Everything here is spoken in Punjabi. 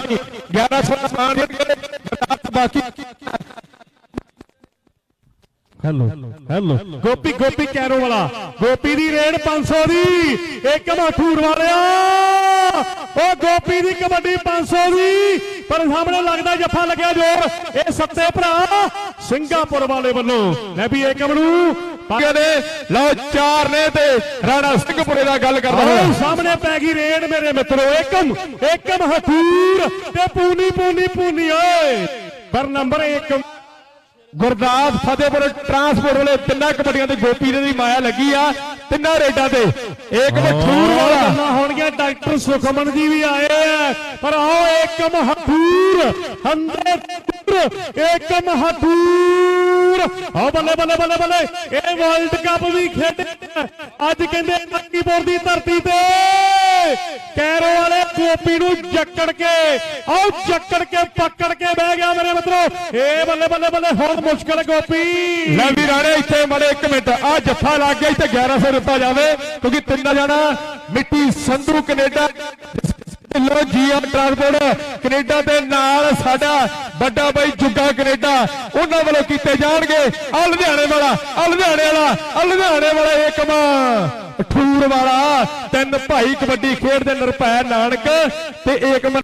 ਜੀ 1100 ਦਾ ਸਮਾਨ ਦੇ ਕੇ ਬਤਾ ਬਾਕੀ ਹੈਲੋ ਹੈਲੋ ਗੋਪੀ ਗੋਪੀ ਕੈਰੋ ਵਾਲਾ। ਗੋਪੀ ਦੀ ਰੇਡ 500 ਦੀ। ਇੱਕ ਮਠੂਰ ਵਾਲਿਆ। ਉਹ ਗੋਪੀ ਦੀ ਕਬੱਡੀ 500 ਦੀ। ਪਰ ਸਾਹਮਣੇ ਲੱਗਦਾ ਜੱਫਾ ਲੱਗਿਆ ਜੋਰ। ਇਹ ਸੱਤੇ ਭਰਾ ਸਿੰਗਾਪੁਰ ਵਾਲੇ ਵੱਲੋਂ। ਲੈ ਵੀ ਏਕਮ ਨੂੰ ਨੇ ਲਓ ਚਾਰ ਨੇ ਤੇ ਰਾਣਾ ਸਿੰਘਪੁਰੇ ਦਾ ਗੱਲ ਕਰਦਾ ਹੋਇਆ। ਸਾਹਮਣੇ ਪੈ ਗਈ ਰੇਡ ਮੇਰੇ ਮਿੱਤਰੋ ਏਕਮ ਏਕਮ ਹਠੂਰ ਤੇ ਪੂਨੀ ਪੂਨੀ ਪੂਨੀ ਓਏ। ਪਰ ਨੰਬਰ 1 ਗੁਰਦਾਸ ਫਤਿਹਪੁਰ ਟਰਾਂਸਪੋਰਟ ਵਾਲੇ ਤਿੰਨਾਂ ਕਬੱਡੀਆਂ ਤੇ ਗੋਪੀ ਦੇ ਦੀ ਮਾਇਆ ਲੱਗੀ ਆ ਤਿੰਨਾਂ ਰੇਡਾਂ ਤੇ। ਇੱਕ ਮਠੂਰ ਵਾਲਾ। ਗੱਲਾਂ ਹੋਣਗੀਆਂ ਡਾਕਟਰ ਸੁਖਮਨ ਜੀ ਵੀ ਆਏ ਆ। ਪਰ ਆਓ ਏਕਮ ਹਠੂਰ ਹੰਦੇ ਏਕਮ ਹਠੂਰ ਆਓ ਬੱਲੇ ਬੱਲੇ ਬੱਲੇ ਬੱਲੇ। ਇਹ ਵਰਲਡ ਕੱਪ ਵੀ ਖੇਡਿਆ। ਅੱਜ ਕਹਿੰਦੇ ਮੱਕੀਪੁਰ ਦੀ ਧਰਤੀ ਤੇ। ਕੈਰੋ ਵਾਲੇ ਗੋਪੀ ਨੂੰ ਜੱਕੜ ਕੇ ਆਓ ਜੱਕੜ ਕੇ, ਪਕੜ ਕੇ ਬਹਿ ਗਿਆ ਮੇਰੇ ਮਿੱਤਰੋ। ਇਹ ਬੱਲੇ ਬੱਲੇ ਬੱਲੇ ਹੁਣ ਮੁਸ਼ਕਲ ਗੋਪੀ। ਲੈ ਵੀ ਰਾਣੇ, ਇੱਥੇ ਮੜੇ 1 ਮਿੰਟ। ਆ ਜੱਫਾ ਲੱਗ ਗਿਆ ਇੱਥੇ 1100 ਦਿੱਤਾ ਜਾਵੇ, ਕਿਉਂਕਿ ਤਿੰਨ ਜਾਣਾ ਮਿੱਟੀ ਸੰਧੂ ਕੈਨੇਡਾ ਲੋ ਜੀਆ ਟਰਾਂਸਪੋਰਟ, ਕੈਨੇਡਾ ਦੇ ਨਾਲ ਸਾਡਾ ਵੱਡਾ ਬਾਈ ਜੁੱਗਾ ਕੈਨੇਡਾ, ਉਹਨਾਂ ਵੱਲੋਂ ਕੀਤੇ ਜਾਣਗੇ। ਆ ਲੁਧਿਆਣੇ ਵਾਲਾ ਆ ਲੁਧਿਆਣੇ ਵਾਲਾ ਆ ਲੁਧਿਆਣੇ ਵਾਲਾ ਏਕਮ ਠੂਰ ਵਾਲਾ, ਤਿੰਨ ਭਾਈ ਕਬੱਡੀ ਖੇਡਦੇ ਨਿਰਭੈ ਨਾਨਕ ਤੇ ਏਕਮ